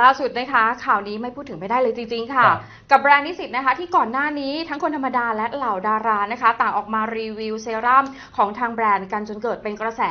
ล่าสุดนะคะ ข่าวนี้ไม่พูดถึงไม่ได้เลยจริง ๆ ค่ะครับกับแบรนด์นิสิตนะคะ ที่ก่อนหน้านี้ทั้งคนธรรมดาและเหล่าดารานะคะ ต่างออกมารีวิวเซรั่มของทางแบรนด์กันจนเกิดเป็นกระแส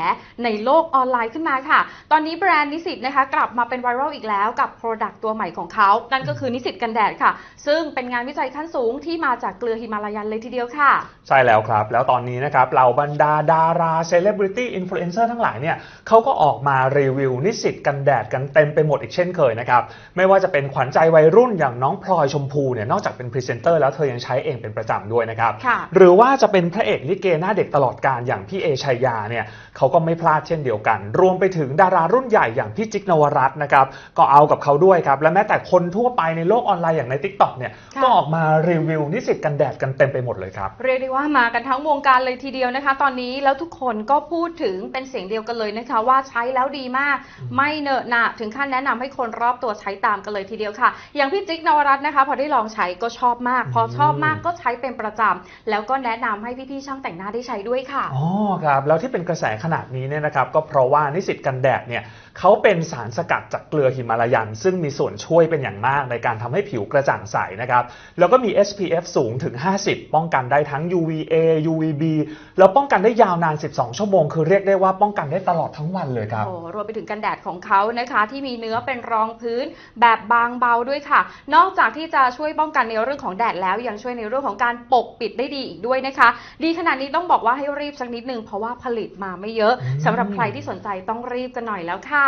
ในโลกออนไลน์ขึ้นมาค่ะ ตอนนี้แบรนด์นิสิตนะคะ กลับมาเป็นไวรัลอีกแล้วกับ Product ตัวใหม่ของเขา นั่นก็คือนิสิตกันแดดค่ะ ซึ่งเป็นงานวิจัยขั้นสูงที่มาจากเกลือฮิมาลายันเลยทีเดียวค่ะ ใช่แล้วครับ แล้วตอนนี้นะครับเหล่าบรรดาดาราเซเลบริตี้อินฟลูเอนเซอร์ทั้งหลายเนี่ยเขาก็ออกมารีวิวนิสิตกันแดดกันเต็มไปหมดอีกเช่นเคยนะครับไม่ว่าจะเป็นขวัญใจวัยรุ่นอย่างน้องพลอยชมพูเนี่ยนอกจากเป็นพรีเซนเตอร์แล้วเธอยังใช้เองเป็นประจำด้วยนะครับค่ะหรือว่าจะเป็นพระเอกลิเกหน้าเด็กตลอดการอย่างพี่เอชัยยาเนี่ยเขาก็ไม่พลาดเช่นเดียวกัน รวมไปถึงดารารุ่นใหญ่อย่างพี่จิ๊กนวรัตน์นะครับก็เอากับเขาด้วยครับและแม้แต่คนทั่วไปในโลกออนไลน์อย่างใน t ิ k t o k เนี่ยค่ะก็ออกมารีวิวนิสิตกันแดดกันเต็มไปหมดเลยครับเรียกได้ว่ามากันทั้งวงการเลยทีเดียวนะคะ ตอนนี้แล้วทุกคนก็พูดถึงเป็นเสียงเดียวกันเลยนะคะ ว่าใช้แล้วดีมาก ไม่เหนอะหนะถึงขั้นแนะนำให้คนรอบตัวใช้ตามกันเลยทีเดียวค่ะ อย่างพี่จิ๊กนวรัตน์นะคะ พอได้ลองใช้ก็ชอบมาก พอชอบมากก็ใช้เป็นประจำแล้วก็แนะนำให้พี่ๆช่างแต่งหน้าได้ใช้ด้วยค่ะอ๋อครับแล้วที่เป็นกระแสขนาดนี้เนี่ยนะครับก็เพราะว่านิสิตกันแดดเนี่ยเขาเป็นสารสกัดจากเกลือหิมาลายัน ซึ่งมีส่วนช่วยเป็นอย่างมากในการทำให้ผิวกระจ่างใสนะครับแล้วก็มี SPF สูงถึง 50 ป้องกันได้ทั้ง UVA UVB แล้วป้องกันได้ยาวนาน 12 ชั่วโมง คือเรียกได้ว่าป้องกันได้ตลอดทั้งวันเลยครับโอ้รวมไปถึงกันแดดของเขานะคะ ที่มีเนื้อเป็นรองพื้นแบบบางเบาด้วยค่ะ นอกจากที่จะช่วยป้องกันในเรื่องของแดดแล้วยังช่วยในเรื่องของการปกปิดได้ดีอีกด้วยนะคะ ดีขนาดนี้ต้องบอกว่าให้รีบสักนิดนึงเพราะว่าผลิตมาไม่เยอะอืมสำหรับใครที่สนใจต้องรีบกันหน่อยแล้วค่ะ